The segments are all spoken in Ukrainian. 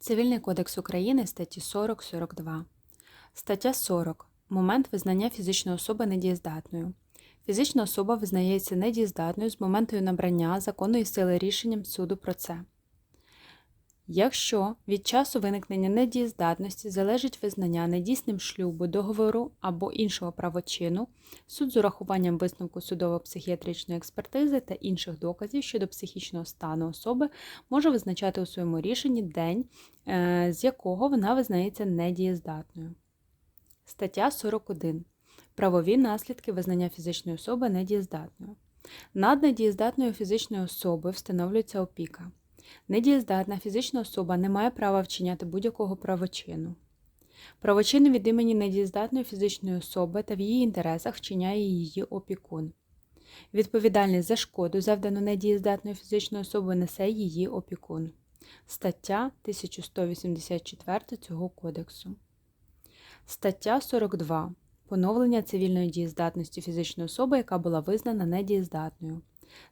Цивільний кодекс України статті 40-42. Стаття 40. Момент визнання фізичної особи недієздатною. Фізична особа визнається недієздатною з моменту набрання законної сили рішенням суду про це. Якщо від часу виникнення недієздатності залежить визнання недійсним шлюбу, договору або іншого правочину, суд з урахуванням висновку судово-психіатричної експертизи та інших доказів щодо психічного стану особи може визначати у своєму рішенні день, е, з якого вона визнається недієздатною. Стаття 41. Правові наслідки визнання фізичної особи недієздатною. Над недієздатною фізичною особою встановлюється опіка. Недієздатна фізична особа не має права вчиняти будь-якого правочину. Правочини від імені недієздатної фізичної особи та в її інтересах вчиняє її опікун. Відповідальність за шкоду, завдану недієздатною фізичною особою, несе її опікун. Стаття 1184 цього кодексу. Стаття 42. Поновлення цивільної дієздатності фізичної особи, яка була визнана недієздатною.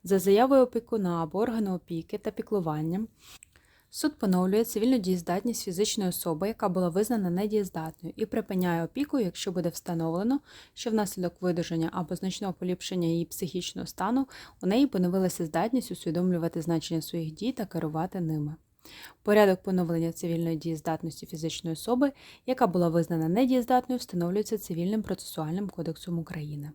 За заявою опікуна або органу опіки та піклуванням суд поновлює цивільну дієздатність фізичної особи, яка була визнана недієздатною, і припиняє опіку, якщо буде встановлено, що внаслідок видужання або значного поліпшення її психічного стану у неї поновилася здатність усвідомлювати значення своїх дій та керувати ними. Порядок поновлення цивільної дієздатності фізичної особи, яка була визнана недієздатною, встановлюється Цивільним процесуальним кодексом України.